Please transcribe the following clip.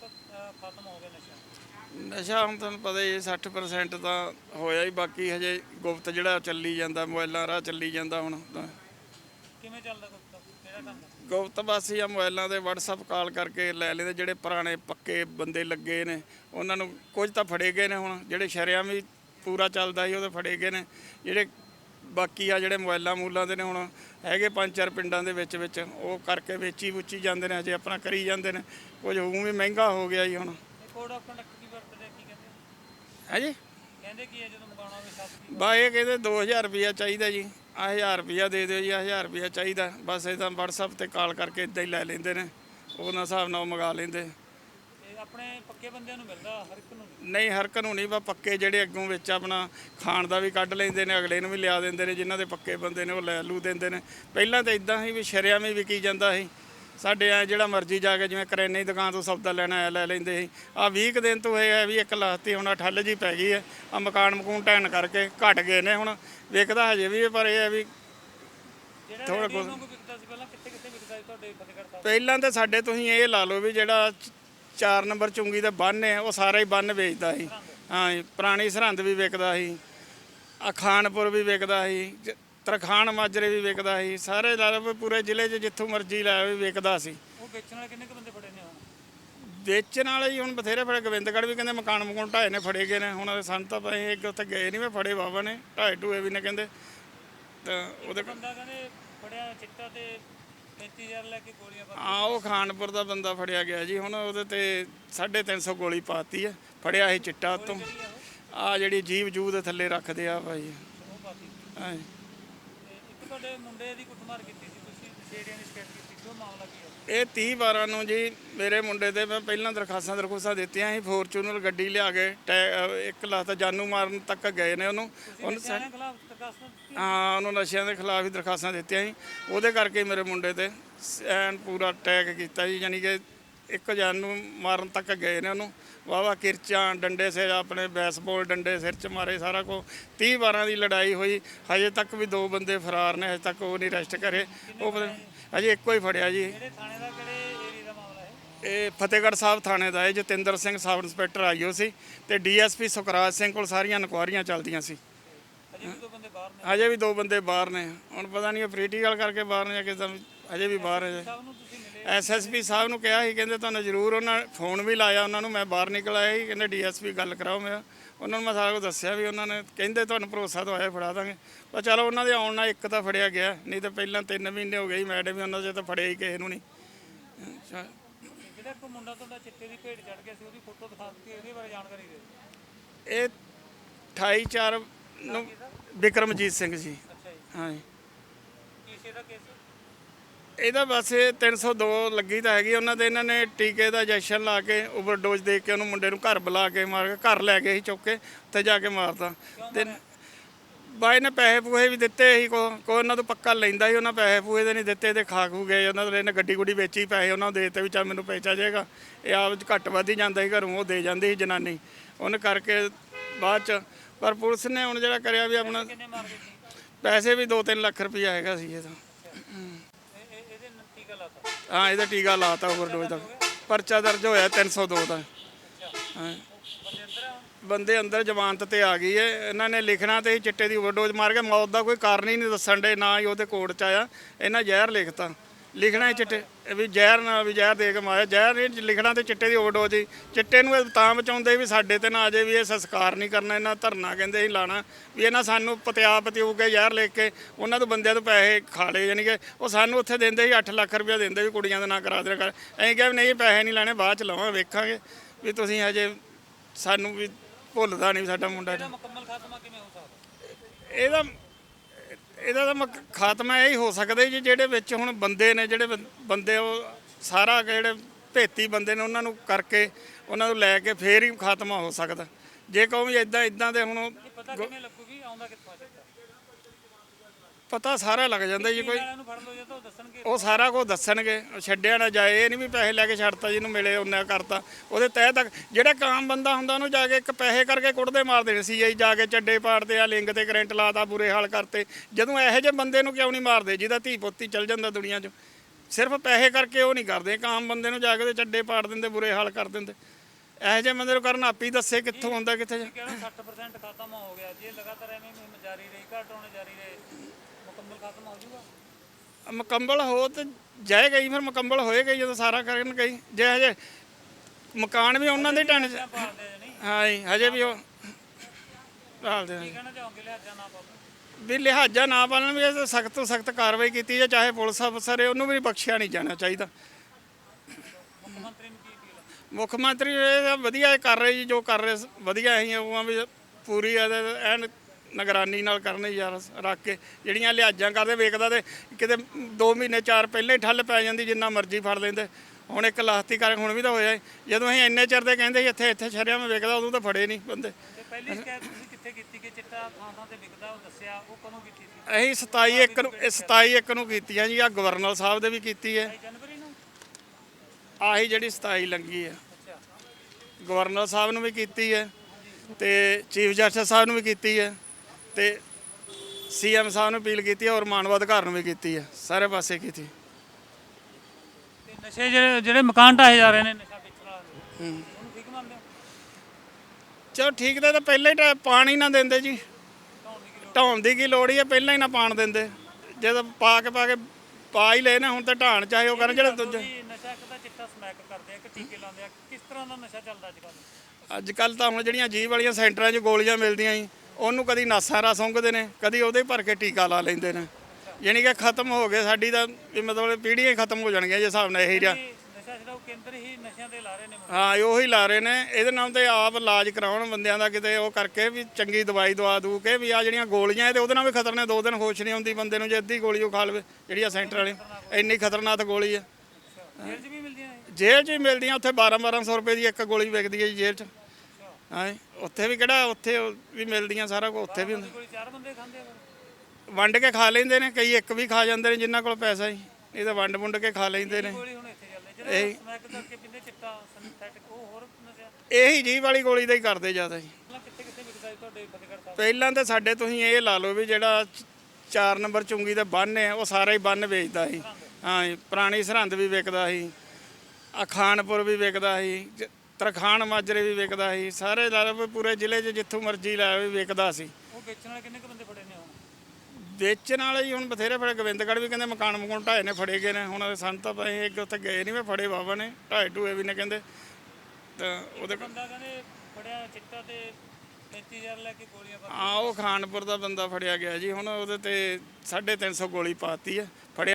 ਤੱਕ ਅ, ਖਤਮ ਹੋ ਗਿਆ ਨਸ਼ਾ ਨਸ਼ਾ ਹੁਣ ਤੁਹਾਨੂੰ ਪਤਾ ਹੀ ਹੈ 60% ਤਾਂ ਹੋਇਆ ਹੀ ਬਾਕੀ ਹਜੇ ਗੁਪਤ ਜਿਹੜਾ ਚੱਲੀ ਜਾਂਦਾ ਮੋਬਾਈਲਾਂ ਰਾਹ ਚੱਲੀ ਜਾਂਦਾ ਹੁਣ ਤਾਂ ਕਿਵੇਂ ਚੱਲਦਾ ਗੁਪਤਾ ਕਿਹੜਾ ਹੈ? ਗੁਪਤ ਬਸ ਜਾਂ ਮੋਬਾਈਲਾਂ ਤੇ WhatsApp ਕਾਲ ਕਰਕੇ ਲੈ ਲੈਂਦੇ ਜਿਹੜੇ ਪੁਰਾਣੇ ਪੱਕੇ ਬੰਦੇ ਲੱਗੇ ਨੇ ਉਹਨਾਂ ਨੂੰ ਕੁਝ ਤਾਂ ਫੜੇ ਗਏ ਨੇ ਹੁਣ ਜਿਹੜੇ ਸ਼ਰਿਆਂ ਵੀ ਪੂਰਾ ਚੱਲਦਾ ਸੀ ਉਹਦੇ ਫੜੇ ਗਏ ਨੇ ਜਿਹੜੇ ਬਾਕੀ ਆ ਜਿਹੜੇ ਮੋਬਾਈਲਾਂ ਮੂਲਾਂ ਦੇ ਨੇ ਹੁਣ ਹੈਗੇ ਪੰਜ ਚਾਰ ਪਿੰਡਾਂ ਦੇ ਵਿੱਚ ਵਿੱਚ ਉਹ ਕਰਕੇ ਵੇਚੀ ਵੁੱਚੀ ਜਾਂਦੇ ਨੇ ਅਜੇ ਆਪਣਾ ਕਰੀ ਜਾਂਦੇ ਨੇ। ਕੁਝ ਹੂੰ ਵੀ ਮਹਿੰਗਾ ਹੋ ਗਿਆ ਜੀ ਹੁਣ। ਕੋਡ ਆਫ ਕੰਡਕਟ ਕੀ ਵਰਤਦੇ ਆ, ਕੀ ਕਹਿੰਦੇ ਹੈ ਜੀ? ਕਹਿੰਦੇ ਕੀ ਹੈ ਜਦੋਂ ਮੰਗਾਉਣਾ ਹੋਵੇ ਸਭ ਕੀ ਬਾ ਇਹ ਕਹਿੰਦੇ 2000 ਰੁਪਿਆ ਚਾਹੀਦਾ ਜੀ। ਆ 1000 ਰੁਪਿਆ ਦੇ ਦਿਓ ਜੀ 1000 ਰੁਪਿਆ ਚਾਹੀਦਾ। ਬਸ ਇਹ ਤਾਂ WhatsApp ਤੇ ਕਾਲ ਕਰਕੇ ਇਦਾਂ ਹੀ ਲੈ ਲੈਂਦੇ ਨੇ। ਉਹਨਾਂ ਹਿਸਾਬ ਨਾਲ ਉਹ ਮੰਗਾ ਲੈਂਦੇ। ਆਪਣੇ ਪੱਕੇ ਬੰਦਿਆਂ ਨੂੰ ਮਿਲਦਾ ਹਰ ਇੱਕ ਨੂੰ ਨਹੀਂ। ਨਹੀਂ ਬਾ ਪੱਕੇ ਜਿਹੜੇ ਅੱਗੋਂ ਵਿੱਚ ਆਪਣਾ ਖਾਣ ਦਾ ਵੀ ਕੱਢ ਲੈਂਦੇ ਨੇ ਅਗਲੇ ਨੂੰ ਵੀ ਲਿਆ ਦਿੰਦੇ ਨੇ ਜਿਨ੍ਹਾਂ ਦੇ ਪੱਕੇ ਬੰਦੇ ਨੇ ਉਹ ਲੈ ਲੂ ਦਿੰਦੇ ਨੇ। ਪਹਿਲਾਂ ਤਾਂ ਇਦਾਂ ਹੀ ਵੀ ਸ਼ਰਿਆਂ ਵੀ ਵਿਕੀ ਜਾਂਦਾ ਸੀ। ਸਾਡੇ ਆ ਜਿਹੜਾ ਮਰਜ਼ੀ ਜਾ ਕੇ ਜਿਵੇਂ ਕਰਿਆਨੇ ਦੀ ਦੁਕਾਨ ਤੋਂ ਸੌਦਾ ਲੈਣਾ ਆਇਆ ਲੈ ਲੈਂਦੇ ਸੀ। ਆ 20 ਕੁ ਦਿਨ ਤੋਂ ਇਹ ਹੈ ਵੀ ਇੱਕ ਲੱਖ ਤੇ ਹੁਣ ਠੱਲ ਜੀ ਪੈ ਗਈ ਹੈ। ਆ ਮਕਾਨ ਮਕੂਨ ਢਹਿਣ ਕਰਕੇ ਘਟ ਗਏ ਨੇ ਹੁਣ। ਵਿਕਦਾ ਹਜੇ ਵੀ ਪਰ ਇਹ ਹੈ ਵੀ ਸੀ ਸੀ ਪਹਿਲਾਂ ਤਾਂ ਸਾਡੇ ਤੁਸੀਂ ਇਹ ਲਾ ਲਓ ਵੀ ਜਿਹੜਾ 4 ਨੰਬਰ ਚੁੰਗੀ ਦੇ ਬੰਨ ਹੈ ਉਹ ਸਾਰਾ ਹੀ ਬੰਨ ਵੇਚਦਾ ਸੀ। ਹਾਂ ਜੀ, ਪੁਰਾਣੀ ਸਰਹੰਦ ਵੀ ਵਿਕਦਾ ਸੀ ਆ ਖਾਨਪੁਰ ਵੀ ਵਿਕਦਾ ਸੀ ਜ- ਤਰਖਾਣ ਮਾਜਰੇ ਵੀ ਵਿਕਦਾ ਸੀ ਸਾਰੇ ਲਾ ਲਓ ਵੀ ਪੂਰੇ ਜ਼ਿਲ੍ਹੇ 'ਚ ਜਿੱਥੋਂ ਮਰਜ਼ੀ ਲੈ ਵੀ ਵਿਕਦਾ ਸੀ। ਉਹ ਵੇਚਣ ਵਾਲੇ ਕਿੰਨੇ ਕੁ ਬੰਦੇ ਫੜੇ ਨੇ ਹੁਣ? ਵੇਚਣ ਵਾਲੇ ਹੀ ਹੁਣ ਬਥੇਰੇ ਫੜੇ ਗੋਬਿੰਦਗੜ੍ਹ ਵੀ ਕਹਿੰਦੇ ਮਕਾਨ ਮਕਾਨ ਢਾਏ ਨੇ ਫੜੇ ਗਏ ਨੇ ਹੁਣ ਸਾਨੂੰ ਤਾਂ ਪਏ ਇੱਕ ਉੱਥੇ ਗਏ ਨਹੀਂ ਮੈਂ ਫੜੇ ਬਾਬਾ ਨੇ ਢਾਏ ਢੂਏ ਵੀ ਨੇ ਕਹਿੰਦੇ। ਤਾਂ ਉਹਦੇ ਬੰਦਾ ਕਹਿੰਦੇ ਫੜਿਆ ਚਿੱਟਾ ਤੇ 35000 ਲੈ ਕੇ ਗੋਲੀਆਂ ਪਾ ਆ ਉਹ ਖਾਨਪੁਰ ਦਾ ਬੰਦਾ ਫੜਿਆ ਗਿਆ ਜੀ। ਹੁਣ ਉਹਦੇ ਤੇ 350 ਗੋਲੀ ਪਾਤੀ ਹੈ ਫੜਿਆ ਸੀ ਚਿੱਟਾ ਉਤੋਂ। ਆ ਜਿਹੜੀ ਜੀਵ ਜੂ ਦੇ ਥੱਲੇ ਰੱਖਦੇ ਆ ਭਾਈ। ਉਹ ਪਾਤੀ। ਹਾਂ। ਤੇ ਇੱਕ ਤੁਹਾਡੇ ਮੁੰਡੇ ਦੀ ਕੁੱਟਮਾਰ ਕੀਤੀ ਸੀ ਤੁਸੀਂ? ਨਸ਼ੇੜੀਆਂ ਦੀ ਸ਼ਿਕਾਇਤ ਕੀਤੀ। ਹੈ ਇਹ 30 12 ਨੂੰ ਜੀ ਮੇਰੇ ਮੁੰਡੇ ਤੇ ਮੈਂ ਪਹਿਲਾਂ ਦਰਖਾਸਤਾਂ ਦਰਖਾਸਤਾਂ ਦਿੱਤੀਆਂ ਸੀ ਫੋਰਚੂਨਰ ਗੱਡੀ ਲਿਆ ਕੇ ਟੈ- ਇੱਕ ਲੱਖ ਤਾਂ ਜਾਨੂ ਮਾਰਨ ਤੱਕ ਗਏ ਨੇ ਉਹਨੂੰ। ਉਹਨੂੰ? ਹਾਂ ਉਹਨੂੰ ਨਸ਼ਿਆਂ ਦੇ ਖਿਲਾਫ ਹੀ ਦਰਖਾਸਤਾਂ ਦਿੱਤੀਆਂ ਸੀ। ਉਹਦੇ ਕਰਕੇ ਮੇਰੇ ਮੁੰਡੇ ਤੇ ਐਨ ਪੂਰਾ ਅਟੈਕ ਕੀਤਾ ਜੀ ਯਾਨੀ ਕਿ ਇੱਕ ਜਾਨ ਮਾਰਨ ਤੱਕ ਗਏ ਨੇ ਉਹਨੂੰ। ਵਾਵਾ ਕਿਰਚਾਂ ਡੰਡੇ ਸਿਰ ਆਪਣੇ ਬੈਸਬਾਲ ਡੰਡੇ ਸਿਰ ਚ ਮਾਰੇ ਸਾਰਾ ਕੋ 30 12 ਦੀ ਲੜਾਈ ਹੋਈ ਹਜੇ ਤੱਕ ਵੀ ਦੋ ਬੰਦੇ ਫਰਾਰ ਨੇ ਹਜੇ ਤੱਕ ਉਹ ਨਹੀਂ ਅਰੈਸਟ ਕਰੇ। ਉਹ ਪਤਾ ਨਹੀਂ- ਹਜੇ ਇੱਕੋ ਹੀ ਫੜਿਆ ਜੀ। ਕਿਹੜੇ ਥਾਣੇ ਦਾ ਕਿਹੜੇ ਏਰੀਆ ਦਾ ਮਾਮਲਾ ਹੈ? ਇਹ ਫਤਿਹਗੜ੍ਹ ਸਾਹਿਬ ਥਾਣੇ ਦਾ ਹੈ Jatinder Singh sub inspector IO ਸੀ ਤੇ ਡੀਐਸਪੀ ਸੁਖਰਾਜ ਸਿੰਘ ਕੋਲ ਸਾਰੀਆਂ ਇਨਕੁਆਰੀਆਂ ਚੱਲਦੀਆਂ ਸੀ। ਅਜੇ ਵੀ ਦੋ ਬੰਦੇ ਬਾਹਰ ਨੇ? ਹਜੇ ਵੀ ਦੋ ਬੰਦੇ ਬਾਹਰ ਨੇ। ਹੁਣ ਪਤਾ ਨਹੀਂ ਉਹ ਪ੍ਰੀਟੀਕਲ ਕਰਕੇ ਬਾਹਰ ਨੇ ਜਾਂ ਕਿਦਾਂ ਹਜੇ ਵੀ ਬਾਹਰ ਹੈ ਸਭ ਨੂੰ ਤੁਸੀਂ ਮਿਲੇ? ਐਸਐਸਪੀ ਸਾਹਿਬ ਨੂੰ ਕਿਹਾ ਸੀ ਕਹਿੰਦੇ ਤੁਹਾਨੂੰ ਜ਼ਰੂਰ ਉਹਨਾਂ ਫੋਨ ਵੀ ਲਾਇਆ ਉਹਨਾਂ ਨੂੰ ਮੈਂ ਬਾਹਰ ਨਿਕਲ ਆਇਆ ਸੀ ਕਹਿੰਦੇ ਡੀਐਸਪੀ ਗੱਲ ਕਰਾਓ ਮੇਰਾ। ਉਹਨਾਂ ਨੂੰ ਮੈਂ ਸਾਰਾ ਕੁਝ ਦੱਸਿਆ ਵੀ ਉਹਨਾਂ ਨੇ ਕਹਿੰਦੇ ਤੁਹਾਨੂੰ ਭਰੋਸਾ ਤਾਂ ਆਇਆ ਫੜਾ ਦਾਂਗੇ। ਪਰ ਚਲੋ ਉਹਨਾਂ ਦੇ ਆਉਣ ਨਾਲ ਇੱਕ ਤਾਂ ਫੜਿਆ ਗਿਆ ਨਹੀਂ ਤਾਂ ਪਹਿਲਾਂ 3 ਮਹੀਨੇ ਹੋ ਗਏ ਸੀ ਮੈਡਮ ਵੀ ਉਹਨਾਂ ਦੇ ਤਾਂ ਫੜਿਆ ਹੀ ਕਿਸੇ ਨੂੰ ਨਹੀਂ। ਅੱਛਾ। ਜਿਹੜਾ ਕੋ ਮੁੰਡਾ ਤੁਹਾਡਾ ਚਿੱਟੇ ਦੀ ਭੇਟ ਚੜ ਗਿਆ ਸੀ ਉਹਦੀ ਫੋਟੋ ਦਿਖਾ ਦਿੱਤੀ ਇਹਦੇ ਬਾਰੇ ਜਾਣਕਾਰੀ ਦਿਓ। ਇਹ 28 4 ਨੂੰ ਵਿਕਰਮਜੀਤ ਸਿੰਘ ਜੀ। ਅੱਛਾ ਜੀ। ਹਾਂ ਜੀ। ਕੀ ਸੀ ਇਹਦਾ ਕੇਸ? ਇਹਦਾ ਬਸ ਇਹ 302 ਲੱਗੀ ਤਾਂ ਹੈਗੀ ਉਹਨਾਂ ਦੇ ਇਹਨਾਂ ਨੇ ਟੀਕੇ ਦਾ ਇੰਜੈਕਸ਼ਨ ਲਾ ਕੇ ਓਵਰਡੋਜ਼ ਦੇ ਕੇ ਉਹਨੂੰ ਮੁੰਡੇ ਨੂੰ ਘਰ ਬੁਲਾ ਕੇ ਮਾਰ ਕੇ ਘਰ ਲੈ ਗਏ ਸੀ ਚੁੱਕ ਕੇ ਉੱਥੇ ਜਾ ਕੇ ਮਾਰਤਾ। ਤੇ ਬਾਈ ਨੇ ਪੈਸੇ ਪੂਹੇ ਵੀ ਦਿੱਤੇ ਸੀ ਕੋ ਕੋ ਉਹਨਾਂ ਤੋਂ ਪੱਕਾ ਲੈਂਦਾ ਸੀ ਉਹਨਾਂ ਪੈਸੇ ਪੂਹੇ ਦੇ ਨਹੀਂ ਦਿੱਤੇ ਤੇ ਖਾ ਖੂ ਗਏ ਉਹਨਾਂ ਦੇ ਇਹਨੇ ਗੱਡੀ ਗੁੱਡੀ ਵੇਚੀ ਪੈਸੇ ਉਹਨਾਂ ਨੂੰ ਦੇ ਦਿੱਤੇ ਵੀ ਚੱਲ ਮੈਨੂੰ ਪੈਸਾ ਜਾਏਗਾ ਇਹ ਆਪ ਘੱਟ ਵੱਧ ਹੀ ਜਾਂਦਾ ਸੀ ਘਰੋਂ ਉਹ ਦੇ ਜਾਂਦੀ ਸੀ ਜਨਾਨੀ। ਉਹਨੇ ਕਰਕੇ ਬਾਅਦ ਚ ਪਰ ਪੁਲਿਸ ਨੇ ਹੁਣ ਜਿਹੜਾ ਕਰਿਆ ਵੀ ਆਪਣਾ ਪੈਸੇ ਵੀ 2-3 ਲੱਖ ਰੁਪਇਆ ਹੈਗਾ ਸੀ ਇਹਦਾ ਇਹ ਇਹ- ਇਹਦੇ ਨਾਲ ਟੀਕਾ ਲਾਤਾ ਹਾਂ, ਇਹਦਾ ਟੀਕਾ ਲਾਤਾ ਓਵਰਡੋਜ਼ ਦਾ। ਪਰਚਾ ਦਰਜ ਹੋਇਆ 302 ਦਾ ਹਾਂ। ਬੰਦੇ ਅੰਦਰ ਬੰਦੇ ਅੰਦਰ ਜ਼ਮਾਨਤ ਤੇ ਆ ਗਈ ਹੈ ਇਹਨਾਂ ਨੇ ਲਿਖਣਾ ਤੇ ਹੀ ਚਿੱਟੇ ਦੀ ਓਵਰਡੋਜ਼ ਮਾਰ ਕੇ। ਮੌਤ ਦਾ ਕੋਈ ਕਾਰਨ ਹੀ ਨਹੀਂ ਦੱਸਣ ਦੇ ਨਾ ਹੀ ਉਹਦੇ ਕੋਰਟ ਚ ਆਇਆ। ਇਹਨਾਂ ਜ਼ਹਿਰ ਲਿਖਤਾ। ਲਿਖਣਾ ਚਿੱਟੇ ਵੀ ਜ਼ਹਿਰ ਨਾ ਵੀ ਜ਼ਹਿਰ ਦੇ ਕੇ ਮਾਰਿਆ। ਜ਼ਹਿਰ ਨਹੀਂ ਲਿਖਣਾ ਤੇ ਚਿੱਟੇ ਦੀ ਓਵਰਡੋਜ਼ ਹੀ ਚਿੱਟੇ ਨੂੰ ਤਾਂ ਬਚਾਉਂਦੇ ਵੀ ਸਾਡੇ ਤੇ ਨਾ ਆ ਜਾਏ ਵੀ ਇਹ ਸੰਸਕਾਰ ਨਹੀਂ ਕਰਨਾ ਇਹਨਾਂ ਧਰਨਾ ਕਹਿੰਦੇ ਸੀ ਲਾਣਾ। ਵੀ ਇਹਨਾਂ ਸਾਨੂੰ ਪਤਿਆ ਪਤਿਊ ਕੇ ਜ਼ਹਿਰ ਲਿਖ ਕੇ ਉਹਨਾਂ ਤੋਂ ਬੰਦਿਆਂ ਤੋਂ ਪੈਸੇ ਖਾ ਲਏ ਯਾਨੀ ਕਿ ਉਹ ਸਾਨੂੰ ਉੱਥੇ ਦਿੰਦੇ ਸੀ 8 ਲੱਖ ਰੁਪਇਆ ਦਿੰਦੇ ਵੀ ਕੁੜੀਆਂ ਦੇ ਨਾਂ ਕਰਾ ਦੇ ਕਰ। ਅਸੀਂ ਕਿਹਾ ਵੀ ਨਹੀਂ ਪੈਸੇ ਨਹੀਂ ਲੈਣੇ ਬਾਅਦ ਚ ਲਵਾਂ ਵੇਖਾਂਗੇ। ਵੀ ਤੁਸੀਂ ਹਜੇ ਸਾਨੂੰ ਵੀ ਭੁੱਲਦਾ ਨਹੀਂ ਸਾਡਾ ਮੁੰਡਾ। ਇਹਦਾ ਮੁਕੰਮਲ ਖਾਤਮਾ ਕਿਵੇਂ ਹੋ ਸਕਦਾ? ਇਹਦਾ ਇਹਦਾ ਤਾਂ ਮਕ- ਖਾਤਮਾ ਇਹ ਹੀ ਹੋ ਸਕਦਾ ਜੀ, ਜਿਹੜੇ ਵਿੱਚ ਹੁਣ ਬੰਦੇ ਨੇ, ਜਿਹੜੇ ਬੰ- ਬੰਦੇ ਉਹ ਸਾਰਾ ਜਿਹੜੇ ਭੇਤੀ ਬੰਦੇ ਨੇ, ਉਹਨਾਂ ਨੂੰ ਕਰਕੇ, ਉਹਨਾਂ ਨੂੰ ਲੈ ਕੇ ਫੇਰ ਹੀ ਖਾਤਮਾ ਹੋ ਸਕਦਾ। ਜੇ ਕਹੋ ਵੀ ਇਦਾਂ ਇਦਾਂ ਦੇ ਹੁਣ ਉਹ ਪਤਾ ਕਿਵੇਂ ਲੱਗੂਗੀ? ਆਉਂਦਾ ਕਿੱਥੋਂ ਆ ਚਿੱਟਾ ਪਤਾ ਸਾਰਾ ਲੱਗ ਜਾਂਦਾ ਜੀ ਕੋਈ। ਵਾਲਿਆਂ ਨੂੰ ਫੜ ਲਓ ਜੇ ਤਾਂ ਉਹ ਦੱਸਣਗੇ। ਉਹ ਸਾਰਾ ਕੁਝ ਦੱਸਣਗੇ ਉਹ ਛੱਡਿਆ ਨਾ ਜਾਏ ਇਹ ਨਹੀਂ ਵੀ ਪੈਸੇ ਲੈ ਕੇ ਛੱਡਤਾ ਜਿਹਨੂੰ ਮਿਲੇ ਉਹਨੇ ਕਰਤਾ। ਉਹਦੇ ਤਹਿ ਤੱਕ ਜਿਹੜਾ ਕਾਮ ਬੰਦਾ ਹੁੰਦਾ ਉਹਨੂੰ ਜਾ ਕੇ ਇੱਕ ਪੈਸੇ ਕਰਕੇ ਕੁੱਟਦੇ ਮਾਰ ਦੇਣੇ ਸੀ ਜੀ ਜਾ ਕੇ ਚੱਡੇ ਪਾੜਦੇ ਆ ਲਿੰਗ ਤੇ ਕਰੰਟ ਲਾਤਾ ਬੁਰੇ ਹਾਲ ਕਰਤੇ। ਜਦੋਂ ਇਹੋ ਜਿਹੇ ਬੰਦੇ ਨੂੰ ਕਿਉਂ ਨਹੀਂ ਮਾਰਦੇ ਜਿਹਦਾ ਧੀ ਪੁੱਤੀ ਚੱਲ ਜਾਂਦਾ ਦੁਨੀਆ 'ਚ? ਸਿਰਫ ਪੈਸੇ ਕਰਕੇ ਉਹ ਨਹੀਂ ਕਰਦੇ ਇੱਕ ਆਮ ਬੰਦੇ ਨੂੰ ਜਾ ਕੇ ਤੇ ਚੱਡੇ ਪਾੜ ਦਿੰਦੇ ਬੁਰੇ ਹਾਲ ਕਰ ਦਿੰਦੇ। ਇਹੋ ਜਿਹੇ ਬੰਦੇ ਨੂੰ ਕਰਨ ਆਪੀ ਦੱਸੇ ਕਿੱਥੋਂ ਹੁੰਦਾ ਕਿੱਥੇ ਜਾ ਕਿਹੜਾ 60% ਖਤਮ ਹੋ ਗਿਆ। ਜੇ ਲਗਾਤਾਰ ਐਵੇਂ ਮੁਹਿੰਮ ਜਾਰੀ ਰਹੀ ਘੱਟ ਹੋਣੇ ਜਾਰੀ ਰਹੇ ਮੁਕੰਮਲ ਹੋ ਹੋ ਤੇ ਜਾਏਗਾ ਹੀ ਫਿਰ ਮੁਕੰਮਲ ਹੋਏਗਾ ਹੀ ਜਦੋਂ ਸਾਰਾ ਕਰਨ ਗਈ ਜੇ ਹਜੇ ਮਕਾਨ ਵੀ ਉਹਨਾਂ ਦੇ ਢਾਣੇ 'ਚ ਹਾਂ ਜੀ ਹਜੇ ਵੀ ਉਹ ਲਿਹਾਜ਼ਾ ਨਾ ਵੀ ਲਿਹਾਜ਼ਾ ਨਾ ਪਾਲਣ ਵੀ ਇਹ ਸਖਤ ਤੋਂ ਸਖਤ ਕਾਰਵਾਈ ਕੀਤੀ ਜਾਏ ਚਾਹੇ ਪੁਲਿਸ ਅਫਸਰ ਹੈ ਉਹਨੂੰ ਵੀ ਬਖਸ਼ਿਆ ਨਹੀਂ ਜਾਣਾ ਚਾਹੀਦਾ। ਮੁੱਖ ਮੰਤਰੀ ਨੂੰ ਕੀ ਅਪੀਲ ਹੈ ਮੁੱਖ ਮੰਤਰੀ ਇਹ ਤਾਂ ਵਧੀਆ ਕਰ ਰਹੇ ਜੀ ਜੋ ਕਰ ਰਹੇ ਸ- ਵਧੀਆ ਅਸੀਂ ਉਹ ਵੀ ਪੂਰੀ ਐਨ ਨਿਗਰਾਨੀ ਨਾਲ ਕਰਨੇ ਯਾਰ ਰੱਖ ਕੇ। ਜਿਹੜੀਆਂ ਲਿਹਾਜ਼ਾਂ ਕਰਦੇ ਵੇਖਦਾ ਤੇ ਕਿਤੇ 2 ਮਹੀਨੇ ਚਾਰ ਪਹਿਲਾਂ ਹੀ ਠੱਲ ਪੈ ਜਾਂਦੀ ਜਿੰਨਾ ਮਰਜ਼ੀ ਫੜ ਲੈਂਦੇ। ਹੁਣ ਇੱਕ ਲਾਸਤੀ ਕਰ ਹੁਣ ਵੀ ਤਾਂ ਹੋਇਆ। ਜਦੋਂ ਅਸੀਂ ਇੰਨੇ ਚਿਰ ਦੇ ਕਹਿੰਦੇ ਸੀ ਇੱਥੇ ਇੱਥੇ ਸ਼ਰਿਆਂ ਮੈਂ ਵੇਖਦਾ ਉਦੋਂ ਤਾਂ ਫੜੇ ਨਹੀਂ ਬੰਦੇ। ਪਹਿਲੀ ਸ਼ਿਕਾਇਤ ਤੁਸੀਂ ਕਿੱਥੇ ਕੀਤੀ ਕਿ ਚਿੱਟਾ ਥਾਂ ਥਾਂ ਤੇ ਵਿਕਦਾ ਉਹ ਦੱਸਿਆ ਉਹ ਕਦੋਂ ਕੀਤੀ ਸੀ? ਅਸੀਂ 27 ਇੱਕ ਨੂੰ ਇਹ 27 ਇੱਕ ਨੂੰ ਕੀਤੀਆਂ ਜੀ ਆ ਗਵਰਨਰ ਸਾਹਿਬ ਦੇ ਵੀ ਕੀਤੀ ਹੈ। 22 ਜਨਵਰੀ ਨੂੰ? ਆਹੀ ਜਿਹੜੀ 27 ਲੰਗੀ ਹੈ। ਗਵਰਨਰ ਸਾਹਿਬ ਨੂੰ ਵੀ ਕੀਤੀ ਹੈ ਤੇ ਚੀਫ ਜਸਟਿਸ ਸਾਹਿਬ ਨੂੰ ਵੀ ਕੀਤੀ ਹੈ। ਤੇ ਸੀਐਮ ਸਾਹਿਬ ਨੂੰ ਅਪੀਲ ਕੀਤੀ ਹੈ ਔਰ ਮਾਨਵ ਅਧਿਕਾਰ ਨੂੰ ਵੀ ਕੀਤੀ ਹੈ ਸਾਰੇ ਪਾਸੇ ਕੀਤੀ ਤੇ ਨਸ਼ੇ ਜਿਹੜੇ ਜਿਹੜੇ ਮਕਾਨ ਢਾਏ ਜਾ ਰਹੇ ਨੇ ਨਸ਼ਾ ਵੇਚਣ ਵਾਲੇ ਉਹਨੂੰ ਠੀਕ ਮੰਨਦੇ ਹੋ? ਚਲੋ ਠੀਕ ਤਾਂ ਤਾਂ ਪਹਿਲਾਂ ਹੀ ਤਾਂ ਪਾਣੀ ਨਾ ਦਿੰਦੇ ਜੀ। ਢਾਉਣ ਦੀ ਕੀ ਦੀ ਲੋੜ ਹੀ ਹੈ ਪਹਿਲਾਂ ਹੀ ਨਾ ਪਾਣ ਦਿੰਦੇ। ਜਦੋਂ ਪਾ ਕੇ ਪਾ ਕੇ ਪਾ ਹੀ ਲਏ ਨਾ ਹੁਣ ਤਾਂ ਢਾਣ ਚਾਹੇ ਉਹ ਕਰਨ ਜਿਹੜੇ ਦੂਜੇ ਵੀ ਨਸ਼ਾ ਇੱਕ ਤਾਂ ਚਿੱਟਾ ਸਮੈਕ ਕਰਦੇ ਆ ਕਿ ਟੀਕੇ ਲਾਉਂਦੇ ਆ ਕਿਸ ਤਰ੍ਹਾਂ ਦਾ ਨਸ਼ਾ ਚੱਲਦਾ ਅੱਜ ਕੱਲ੍ਹ? ਅੱਜ ਕੱਲ ਤਾਂ ਹੁਣ ਜਿਹੜੀਆਂ ਜੀਵ ਵਾਲੀਆਂ ਸੈਂਟਰਾਂ 'ਚ ਗੋਲੀਆਂ ਮਿਲਦੀਆਂ ਜੀ। ਉਹਨੂੰ ਕਦੀ ਨਾਸਾਂ ਰਾ ਸੁੰਘਦੇ ਨੇ ਕਦੀ ਉਹਦੇ ਭਰ ਕੇ ਟੀਕਾ ਲਾ ਲੈਂਦੇ ਨੇ। ਯਾਨੀ ਕਿ ਖਤਮ ਹੋ ਗਏ ਸਾਡੀ ਤਾਂ ਵੀ ਮਤਲਬ ਪੀੜ੍ਹੀਆਂ ਹੀ ਖਤਮ ਹੋ ਜਾਣਗੀਆਂ ਜੇ ਹਿਸਾਬ ਨਾਲ ਇਹੀ ਰਿਹਾ ਇਹ ਨਸ਼ਾ ਕੇਂਦਰ ਹੀ ਨਸ਼ਿਆਂ ਲਾ ਰਹੇ ਨੇ। ਹਾਂ ਉਹੀ ਲਾ ਰਹੇ ਨੇ। ਇਹਦੇ ਨਾਲ ਤੇ ਆਪ ਇਲਾਜ ਕਰਾਉਣ ਬੰਦਿਆਂ ਦਾ ਕਿਤੇ ਉਹ ਕਰਕੇ ਵੀ ਚੰਗੀ ਦਵਾਈ ਦਵਾ ਦੂ ਕੇ ਵੀ ਆ ਜਿਹੜੀਆਂ ਗੋਲੀਆਂ ਇਹ ਤੇ ਉਹਦੇ ਨਾਲ ਵੀ ਖਤਰਨਾਕ ਦੋ ਦਿਨ ਹੋਸ਼ ਨਹੀਂ ਆਉਂਦੀ ਬੰਦੇ ਨੂੰ ਜੇ ਅੱਧੀ ਗੋਲੀ ਉਹ ਖਾ ਲਵੇ ਜਿਹੜੀ ਆ ਸੈਂਟਰ ਵਾਲੀ। ਇੰਨੀ ਖਤਰਨਾਕ ਗੋਲੀ ਆ। ਜੇਲ੍ਹ 'ਚ ਵੀ ਮਿਲਦੀਆਂ ਇਹ? ਜੇਲ੍ਹ 'ਚ ਹੀ ਮਿਲਦੀਆਂ ਉੱਥੇ 12 1200 ਰੁਪਏ ਦੀ ਇੱਕ ਗੋਲੀ ਵਿਕਦੀ ਹੈ ਜੀ ਜੇਲ੍ਹ 'ਚ। ਹਾਂ ਉੱਥੇ ਵੀ ਕਿਹੜਾ ਉੱਥੇ ਵੀ ਮਿਲਦੀਆਂ ਸਾਰਾ ਕੁਝ ਉੱਥੇ ਵੀ ਹੁੰਦਾ। ਕੋਈ ਚਾਰ ਬੰਦੇ ਖਾਂਦੇ ਆ ਵੰਡ ਕੇ ਖਾ ਲੈਂਦੇ ਨੇ ਕਈ ਇੱਕ ਵੀ ਖਾ ਜਾਂਦੇ ਨੇ ਜਿਨ੍ਹਾਂ ਕੋਲ ਪੈਸਾ ਹੀ। ਇਹ ਤਾਂ ਵੰਡ ਵੁੰਡ ਕੇ ਖਾ ਲੈਂਦੇ ਨੇ। ਗੋਲੀ ਹੁਣ ਇੱਥੇ ਚੱਲਦੇ ਜਿਹੜਾ ਸਮੈਕ ਕਰਕੇ ਪਿੰਦੇ ਚਿੱਟਾ ਸਿੰਥੈਟਿਕ ਉਹ ਹੋਰ ਨਸ਼ਾ ਇਹੀ ਜੀ ਵਾਲੀ ਗੋਲੀ ਦਾ ਹੀ ਕਰਦੇ ਜ਼ਿਆਦਾ ਜੀ। ਪਹਿਲਾਂ ਕਿੱਥੇ ਕਿੱਥੇ ਵਿਕਦਾ ਸੀ ਤੁਹਾਡੇ ਫਤਿਹਗੜ੍ਹ ਸਾਹਿਬ ਪਹਿਲਾਂ ਤਾਂ ਸਾਡੇ ਤੁਸੀਂ ਇਹ ਲਾ ਲਓ ਵੀ ਜਿਹੜਾ 4 ਨੰਬਰ ਚੁੰਗੀ ਦਾ ਬੰਨ ਹੈ ਉਹ ਸਾਰਾ ਹੀ ਬੰਨ ਵੇਚਦਾ ਸੀ। ਹਾਂ ਜੀ, ਪੁਰਾਣੀ ਸਰਹੰਦ ਵੀ ਵਿਕਦਾ ਸੀ। ਆ ਖਾਨਪੁਰ ਵੀ ਵਿਕਦਾ ਸੀ। ਜ- ਤਰਖਾਣ ਮਾਜਰੇ ਵੀ ਵਿਕਦਾ ਸੀ। ਸਾਰੇ ਲਾ ਲਓ ਵੀ ਪੂਰੇ ਜ਼ਿਲ੍ਹੇ 'ਚ ਜਿੱਥੋਂ ਮਰਜ਼ੀ ਲੈ ਵੀ ਵਿਕਦਾ ਸੀ। ਉਹ ਵੇਚਣ ਵਾਲੇ ਕਿੰਨੇ ਕੁ ਬੰਦੇ ਫੜੇ ਨੇ ਹੁਣ? ਵੇਚਣ ਵਾਲੇ ਹੀ ਹੁਣ ਬਥੇਰੇ ਫੜੇ। ਗੋਬਿੰਦਗੜ੍ਹ ਵੀ ਕਹਿੰਦੇ ਮਕਾਨ ਮਕਾਨ ਢਾਏ ਨੇ ਫੜੇ ਗਏ ਨੇ। ਹੁਣ ਸਾਨੂੰ ਤਾਂ ਅਸੀਂ ਇੱਕ ਉੱਥੇ ਗਏ ਨਹੀਂ ਮੈਂ ਫੜੇ ਬਾਬਾ ਨੇ। ਢਾਏ ਢੂਏ ਵੀ ਨੇ ਕਹਿੰਦੇ। ਤਾਂ ਉਹਦੇ ਕੋਲ- ਬੰਦਾ ਕਹਿੰਦੇ ਫੜਿਆ ਚਿੱਟਾ ਤੇ 35000 ਲੈ ਕੇ ਗੋਲੀਆਂ ਪਾ ਹਾਂ ਉਹ ਖਾਨਪੁਰ ਦਾ ਬੰਦਾ ਫੜਿਆ ਗਿਆ ਜੀ। ਹੁਣ ਉਹਦੇ ਤੇ 350 ਗੋਲੀ ਪਾਤੀ ਹੈ। ਫੜਿਆ